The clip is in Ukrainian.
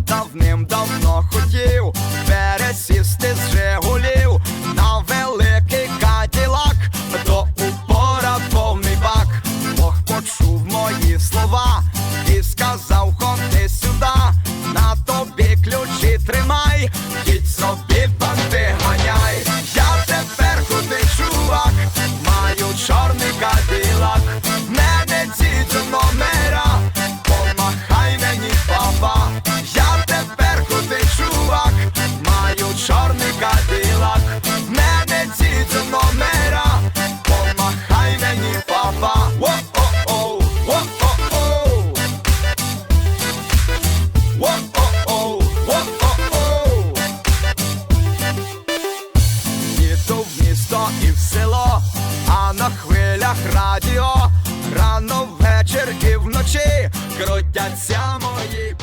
давним-давно хотів. не неці до номера, помахай мені, папа. О-о-о, о-о-о, о-о-о, о-о-о. Їду в місто і в село, а на хвилях радіо, рано ввечір і вночі крутяться мої.